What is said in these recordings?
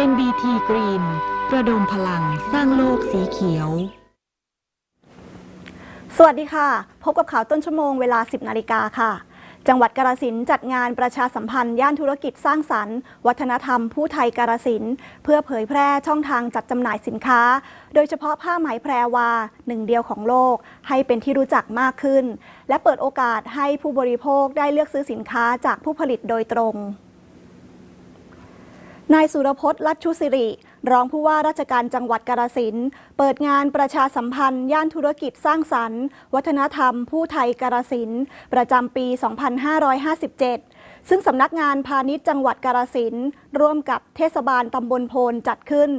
กรีนระดมพลังสร้างโลกสีเขียว สวัสดีค่ะ พบกับข่าวต้นชั่วโมงเวลา 10 นาฬิกาค่ะ จังหวัดกาฬสินจัดงานประชาสัมพันธ์ ย่านธุรกิจสร้างสรรค์ วัฒนธรรมผู้ไทยกาฬสินเพื่อเผยแพร่ช่องทางจัดจำหน่ายสินค้า โดยเฉพาะผ้าไหมแพรวาหนึ่งเดียวของโลก ให้เป็นที่รู้จักมากขึ้น และเปิดโอกาสให้ผู้บริโภคได้เลือกซื้อสินค้าจากผู้ผลิตโดยตรง นายสุรพจน์ลัชชุสิริ รองผู้ว่าราชการจังหวัดกาฬสินธุ์เปิดงานประชาสัมพันธ์ ย่านธุรกิจสร้างสรรค์ วัฒนธรรม ผู้ไทยกาฬสินธุ์ประจำปี 2557 ซึ่งสำนักงานพาณิชย์จังหวัดกาฬสินธุ์ร่วมกับเทศบาลตำบลโพนจัดขึ้น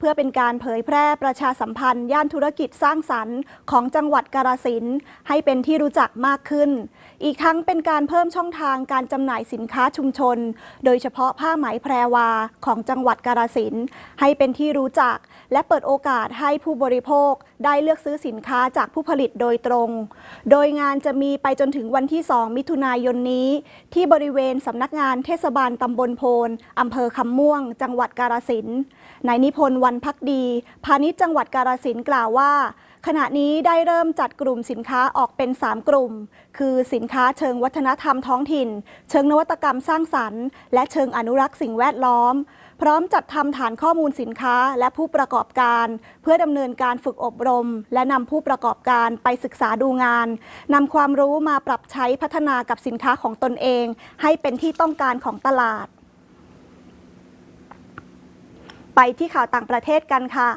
เพื่อเป็นการเผยแพร่ประชาสัมพันธ์ ย่านธุรกิจสร้างสรรค์ของจังหวัดกาฬสินธุ์ให้เป็นที่รู้จักมากขึ้น อีกทั้งเป็นการเพิ่มช่องทางการจำหน่ายสินค้าชุมชน โดยเฉพาะผ้าไหมแพรวาของจังหวัดกาฬสินธุ์ให้เป็นที่รู้จัก และเปิดโอกาสให้ผู้บริโภคได้เลือกซื้อสินค้าจากผู้ผลิตโดยตรง โดยงานจะมีไปจนถึงวันที่ 2 มิถุนายนนี้ ที่บริเวณสำนักงานเทศบาลตำบลโพนอำเภอคำม่วง จังหวัดกาฬสินธุ์นายนิพนธ์วันพักดี พาณิชย์จังหวัดกาฬสินกล่าวว่า ขณะนี้ได้เริ่มจัดกลุ่มสินค้าออกเป็น 3 กลุ่ม คือสินค้าเชิงวัฒนธรรมท้องถิ่น เชิงนวัตกรรมสร้างสรรค์ และเชิงอนุรักษ์สิ่งแวดล้อม พร้อมจัดทำฐานข้อมูลสินค้าและผู้ประกอบการ เพื่อดำเนินการฝึกอบรม และนำผู้ประกอบการไปศึกษาดูงานนำความรู้มาปรับใช้พัฒนากับสินค้าของตนเอง ให้เป็นที่ต้องการของตลาด ไปที่ข่าวต่างประเทศกันค่ะ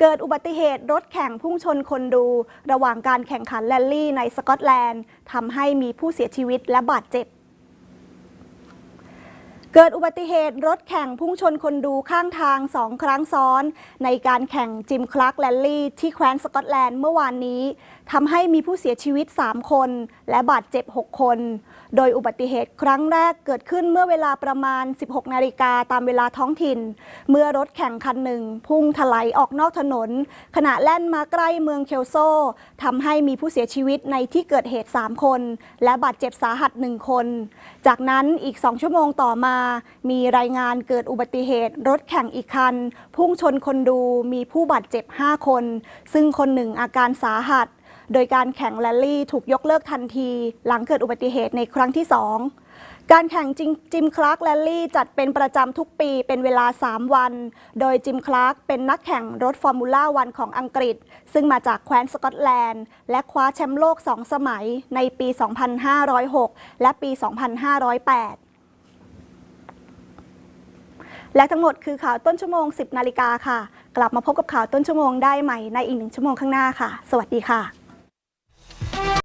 เกิดอุบัติเหตุรถแข่งพุ่งชนคนดู ระหว่างการแข่งขันแรลลี่ในสกอตแลนด์ทำให้มีผู้เสียชีวิตและบาดเจ็บ เกิดอุบัติเหตุรถแข่งพุ่งชนคนดูข้างทางสองครั้งซ้อน ในการแข่งจิมคลาร์กแรลลี่ที่แคว้นสกอตแลนด์เมื่อวานนี้ทำให้มีผู้เสียชีวิต 3 คน และบาดเจ็บ 6 คน โดยอุบัติเหตุครั้งแรกเกิดขึ้นเมื่อเวลาประมาณ 16 นาฬิกาตามเวลาท้องถิ่น เมื่อรถแข่งคันหนึ่ง พุ่งถลายออกนอกถนน ขณะแล่นมาใกล้เมืองเคลโซทำให้มีผู้เสียชีวิตในที่เกิดเหตุ 3 คน และบาดเจ็บสาหัส 1 คน จากนั้นอีก 2 ชั่วโมงต่อมามีรายงานเกิดอุบัติเหตุ รถแข่งอีกคัน พุ่งชนคนดูมีผู้บาดเจ็บ 5 คน ซึ่งคนหนึ่งอาการสาหัส โดยการแข่งแรลลี่ถูกยกเลิกทันที หลังเกิดอุบัติเหตุในครั้งที่ 2การแข่งจิมจมคลาร์กแรลลี่จัดเป็นประจำทุกปีเป็นเวลา 3 วัน โดยจิมคลาร์กเป็นนักแข่งรถฟอร์มูล่าวันของอังกฤษ ซึ่งมาจากแคว้นสกอตแลนด์ และคว้าแชมป์โลก 2 สมัยในปี 2506 และปี 2508 และทั้งหมดคือข่าวต้นชั่วโมง 10 นาฬิกาค่ะ กลับมาพบกับข่าวต้นชั่วโมงได้ใหม่ในอีกหนึ่งชั่วโมงข้างหน้าค่ะ สวัสดีค่ะ